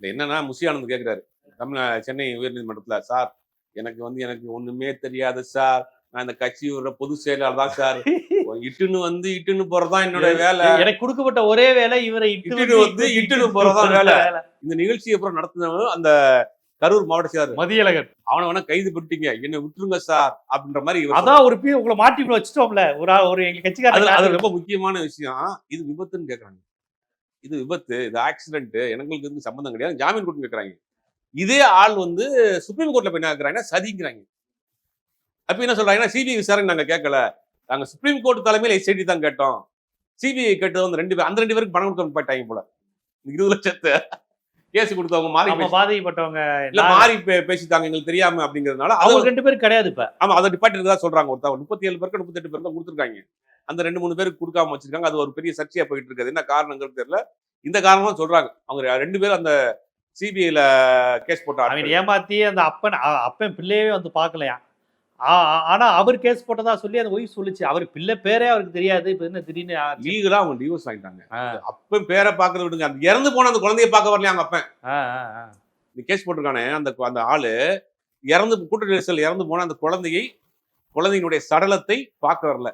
என்னன்னா முசியானந்த் கேக்குறாரு. தமிழ் சென்னை உயர்நீதிமன்றத்துல சார் எனக்கு வந்து எனக்கு ஒண்ணுமே தெரியாது சார். நான் இந்த கட்சி விடுற பொதுச் செயலாளர் தான் சார். இட்டுன்னு வந்து இட்டுன்னு போறதுதான் என்னோட வேலை. எனக்கு கொடுக்கப்பட்ட ஒரே வேலை இவரை இட்டு இட்டுட்டு வந்து இட்டுட்டு போறதுதான் வேலை. இந்த நிகழ்ச்சியை அப்புறம் நடத்தினவங்க அந்த கரூர் மாவட்ட செயலாளர் மதியழகன். அவனை வேணா கைது பண்ணிட்டீங்க. என்ன விட்டுருங்க சார் அப்படின்ற மாதிரி அதான் ஒரு பி உங்களை மாட்டி வச்சுட்டோம்ல. ஒரு ஒரு எங்க அது அது கட்சிக்காரர் ரொம்ப முக்கியமான விஷயம் இது விபத்துன்னு கேக்குறாங்க. இது விபத்து இது ஆக்சிடென்ட் எங்களுக்கு இதுக்கு சம்பந்தம் கிடையாது. ஜாமீன் கொடுத்து கேக்குறாங்க இதே ஆள் வந்து சுப்ரீம் கோர்ட்ல போய் என்ன கேக்குறாங்கன்னா சதிங்கிறாங்க. அப்ப என்ன சொல்றாங்கன்னா சிபிஐ விசாரணை நாங்க கேட்கல. நாங்க சுப்ரீம் கோர்ட் தலைமையில எஸ்ஐடி தான் கேட்டோம். சிபிஐ கேட்டது வந்து ரெண்டு பேர் அந்த ரெண்டு பேருக்கு பணம் கொடுக்க போயிட்டாங்க போல. இருபது லட்சத்தை கேஸ் கொடுத்தவங்க மாறி பாதிக்கப்பட்டவங்க இல்ல மாறி பேசிட்டாங்க எங்களுக்கு தெரியாம அப்படிங்கறதுனால அவங்க அவங்க ரெண்டு பேரும் கிடையாது இப்ப. ஆமா அதை டிபார்ட்மெண்ட் தான் சொல்றாங்க. ஒருத்தவங்க முப்பத்தி ஏழு பேருக்கு முப்பத்தெட்டு பேருக்கு தான் கொடுத்துருக்காங்க. அந்த ரெண்டு மூணு பேருக்கு கொடுக்காம வச்சிருக்காங்க. அது ஒரு பெரிய சர்ச்சையா போயிட்டு இருக்குது என்ன காரணங்கிறது தெரியல. இந்த காரணம் சொல்றாங்க. அவங்க ரெண்டு பேரும் அந்த சிபிஐல கேஸ் போட்ட அவன் ஆட்கள். ஏமாத்தி அந்த அப்பன் அப்பன் பிள்ளையவே வந்து பார்க்கலையா? ஆனா அவர் கேஸ் போட்டதா சொல்லி அந்த ஒய்ஃப் சொல்லுச்சு. அவர் பிள்ளை பேரே அவருக்கு தெரியாது. இப்ப என்ன திடீர்னு? லீகலா அவங்க டிவோர்ஸ் வாங்கிட்டாங்க ஆ, அப்ப பேரை பாக்குறத விடுங்க. அந்த இறந்து போன அந்த குழந்தைய பார்க்க வரலையா அவங்க அப்பன். இந்த கேஸ் போட்டிருக்கானே. அந்த அந்த ஆளு இறந்து கூட்ட நெரிசல் இறந்து போன அந்த குழந்தையை குழந்தையினுடைய சடலத்தை பார்க்க வரல.